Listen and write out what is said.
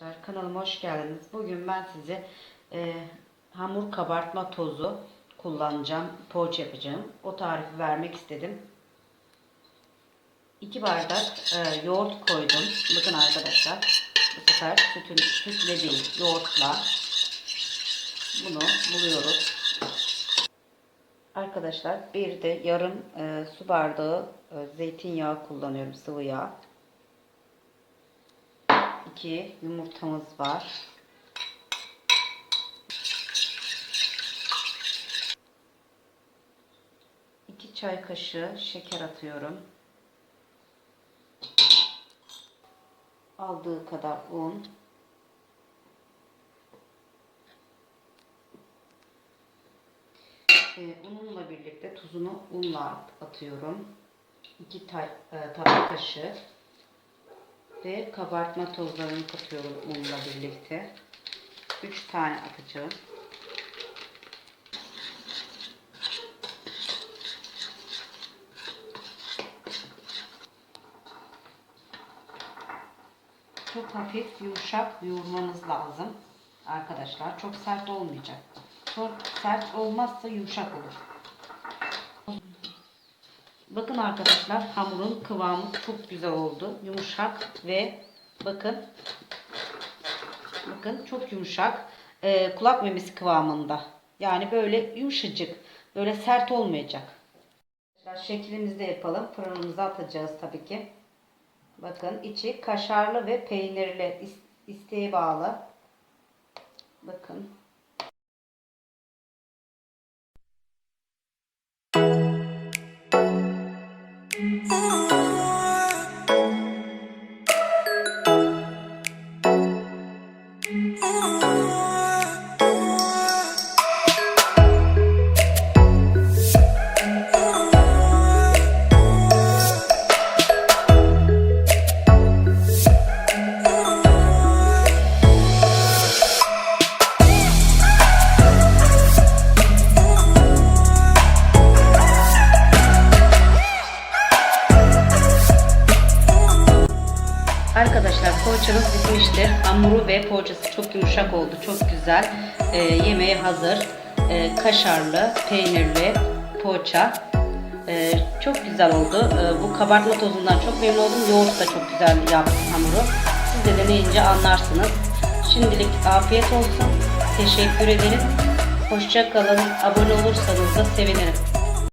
Arkadaşlar kanalıma hoş geldiniz. Bugün ben size e, hamur kabartma tozu kullanacağım. Poğaça yapacağım. O tarifi vermek istedim. 2 bardak e, yoğurt koydum. Bakın arkadaşlar. Bu sefer sütün, sütle değil yoğurtla bunu buluyoruz. Arkadaşlar bir de yarım e, su bardağı e, zeytinyağı kullanıyorum. Sıvı yağ. 2 yumurtamız var. İki çay kaşığı şeker atıyorum. Aldığı kadar un. Ee, ununla birlikte tuzunu unla atıyorum. 2 tabak kaşığı ve kabartma tozlarını katıyorum unla birlikte. 3 tane atacağım. Çok hafif yumuşak yoğurmanız lazım. Arkadaşlar çok sert olmayacak. Çok sert olmazsa yumuşak olur. Bakın arkadaşlar hamurun kıvamı çok güzel oldu. Yumuşak ve bakın bakın çok yumuşak. Ee, kulak memesi kıvamında. Yani böyle yumuşacık. Böyle sert olmayacak. Şeklimizi de yapalım. Fırınımıza atacağız tabii ki. Bakın içi kaşarlı ve peynirli. isteğe bağlı. Bakın. Oh. Arkadaşlar poğaçamız bitmiştir. Hamuru ve poğaçası çok yumuşak oldu. Çok güzel. Ee, yemeğe hazır. Ee, kaşarlı, peynirli poğaça. Ee, çok güzel oldu. Ee, bu kabartma tozundan çok memnun oldum. Yoğurt da çok güzel yaptı hamuru. Siz de deneyince anlarsınız. Şimdilik afiyet olsun. Teşekkür ederim. Hoşça kalın. Abone olursanız da sevinirim.